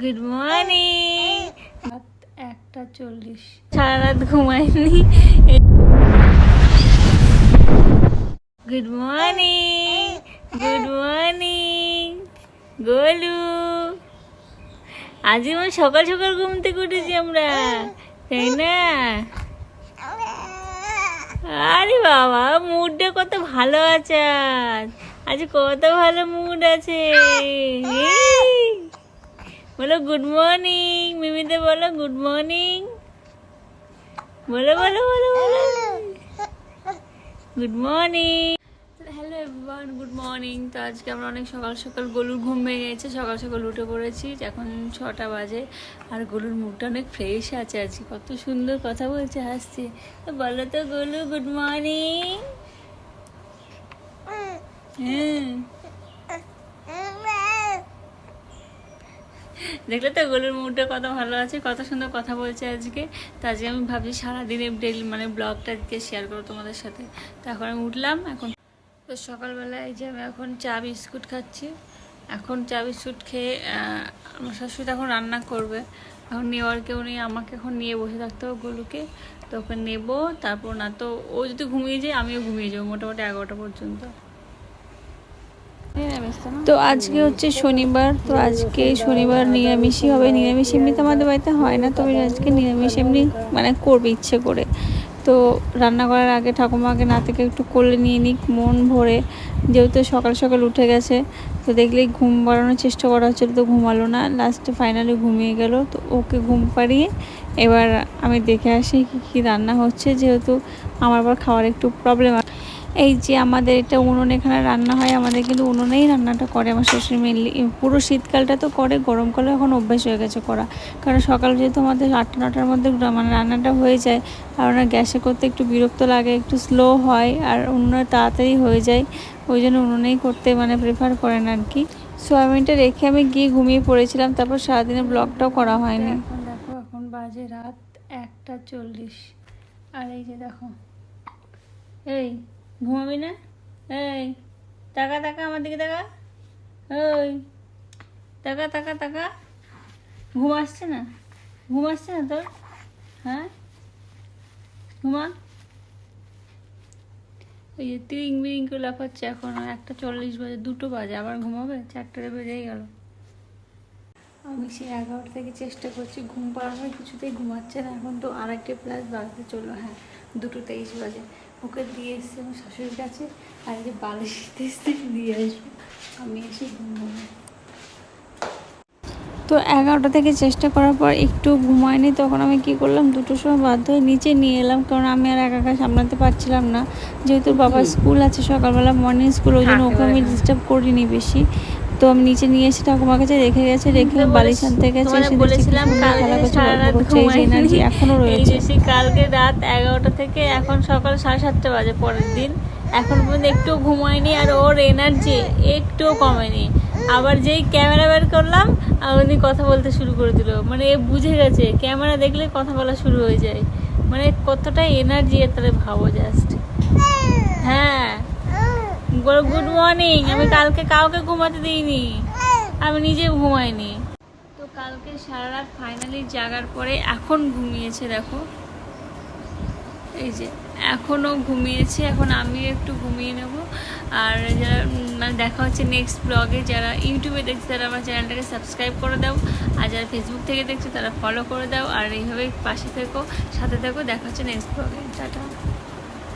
Good morning একটা চল্লিশ। সারা রাত ঘুমায়নি। Good morning good morning Golu. আজ যেমন সকাল সকাল ঘুম থেকে উঠেছি আমরা তাই না? আরে বাবা মুডটা কত ভালো আছে আজ। আজ কত ভালো মুড আছে। বলো গুড মর্নিং মিমিতে বলো গুড মর্নিং বলো বলো বলো বলো। Good morning hello everyone good morning তো আজকে আমরা অনেক সকাল সকাল গলুর ঘুম ভেঙে গেছে। সকাল সকাল উঠে পড়েছি। এখন ছটা বাজে। আর গলুর মুখটা অনেক ফ্রেশ আছে আজকে। কত সুন্দর কথা বলছে হাসছে। বলো তো গলু গুড মর্নিং হ্যাঁ। দেখলে তো গলুর মুডটা কত ভালো আছে, কত সুন্দর কথা বলছে আজকে। তো আজকে আমি ভাবছি সারাদিনের ডেলি মানে ব্লগটা আজকে শেয়ার করব তোমাদের সাথে। তো এখন আমি উঠলাম, এখন তো সকালবেলায় এই যে আমি এখন চা বিস্কুট খাচ্ছি। এখন চা বিস্কুট খেয়ে আমার শাশুড়ি এখন রান্না করবে। এখন নেওয়ার কেউ নেই, আমাকে এখন নিয়ে বসে থাকতে হবে গলুকে। তো ওকে নেব, তারপর না তো ও যদি ঘুমিয়ে যায়, আমিও ঘুমিয়ে যাব মোটামুটি এগারোটা পর্যন্ত। তো আজকে হচ্ছে শনিবার, তো আজকে শনিবার নিরামিষই হবে। নিরামিষ এমনিতে আমাদের বাড়িতে হয় না, তবে আজকে নিরামিষ এমনি মানে করবে ইচ্ছে করে। তো রান্না করার আগে ঠাকুমাকে না থেকে একটু কোলে নিয়ে নিক, মন ভরে। যেহেতু সকাল সকাল উঠে গেছে, তো দেখলেই ঘুম বাড়ানোর চেষ্টা করা হচ্ছিল তো ঘুমালো না। লাস্টে ফাইনালি ঘুমিয়ে গেল, তো ওকে ঘুম পাড়িয়ে এবার আমি দেখে আসি কী কী রান্না হচ্ছে। যেহেতু আমার আবার খাওয়ার একটু প্রবলেম এই যে আমাদের এটা উনুন এখানে রান্না হয়, আমাদের কিন্তু উনুনেই রান্নাটা করে আমার শ্বশুর মেনলি পুরো শীতকালটা তো করে গরমকালে এখন অভ্যেস হয়ে গেছে করা। কারণ সকাল যেহেতু আমাদের আটটা, নটার মধ্যে মানে রান্নাটা হয়ে যায়, আর ওনার গ্যাসে করতে একটু বিরক্ত লাগে, একটু স্লো হয়, আর উনুনে তাড়াতাড়ি হয়ে যায়, ওই জন্য উনুনেই করতে মানে প্রেফার করেন আর কি সোয়াবিনটা রেখে আমি গিয়ে ঘুমিয়ে পড়েছিলাম, তারপর সারাদিনের ব্লগটাও করা হয়নি। এখন দেখো, এখন বাজে রাত একটা চল্লিশ। আর এই যে দেখো, এই ঘুমাবি না? এই, তাকা তাকা আমার দিকে তাকা। ওই, তাকা তাকা তাকা। ঘুম আসছে না? ঘুম আসছে না তোর? হ্যাঁ? ঘুমা। ওই যে তিরিং বিরিং করে লাফাচ্ছে এখন একটা চল্লিশ বাজে, দুটো বাজে, আবার ঘুমাবে? চারটে বেজেই গেল। আমি সেই এগারোটা থেকে চেষ্টা করছি ঘুম পাড়ানোর কিছুতেই ঘুমাচ্ছে না। এখন তো আরেকটা প্লাস বাজতে চলো হ্যাঁ দুটো তেইশ বাজে। ওকে দিয়ে এসছে আমার শাশুড়ির কাছে আর যে বালিশ দিয়ে আসব। আমি এসে ঘুমাবো। তো এগারোটা থেকে চেষ্টা করার পর একটু ঘুমায়নি তখন আমি কি করলাম দুটোর সময় বাধ্য হয়ে নিচে নিয়ে এলাম কারণ আমি আর একা একা সামলাতে পারছিলাম না। যেহেতু বাবার স্কুল আছে সকালবেলা মর্নিং স্কুল ওই জন্য ওকে আমি ডিস্টার্ব করিনি বেশি। তো আমি নিচে নিয়ে এসে ঠাকুমার কাছে রেখে গেছে রেখে গেছে এসে বলেছিলাম এনার্জি এখনও রয়েছে। কালকে রাত এগারোটা থেকে এখন সকাল সাড়ে সাতটা বাজে পরের দিন। এখন পর্যন্ত একটু ঘুমায়নি আর ওর এনার্জি একটুও কমেনি। আবার যেই ক্যামেরা বের করলাম উনি কথা বলতে শুরু করে দিল। মানে এ বুঝে গেছে ক্যামেরা দেখলে কথা বলা শুরু হয়ে যায়। মানে কতটা এনার্জি এর তাহলে ভাবো জাস্ট। হ্যাঁ। গুড মর্নিং আমি কালকে কাউকে ঘুমাতে দিইনি। আমি নিজে ঘুমাইনি। তো কালকে সারা রাত ফাইনালি জাগার পরে এখন ঘুমিয়েছে, দেখো। এই যে, এখনও ঘুমিয়েছে। এখন আমিও একটু ঘুমিয়ে নেব। আর যারা মানে দেখা হচ্ছে নেক্সট ব্লগে যারা ইউটিউবে দেখছে, তারা আমার চ্যানেলটাকে সাবস্ক্রাইব করে দাও। আর যারা ফেসবুক থেকে দেখছে, তারা ফলো করে দাও। আর এইভাবে পাশে থেকো, সাথে থেকো। দেখা হচ্ছে নেক্সট ব্লগে টাটা।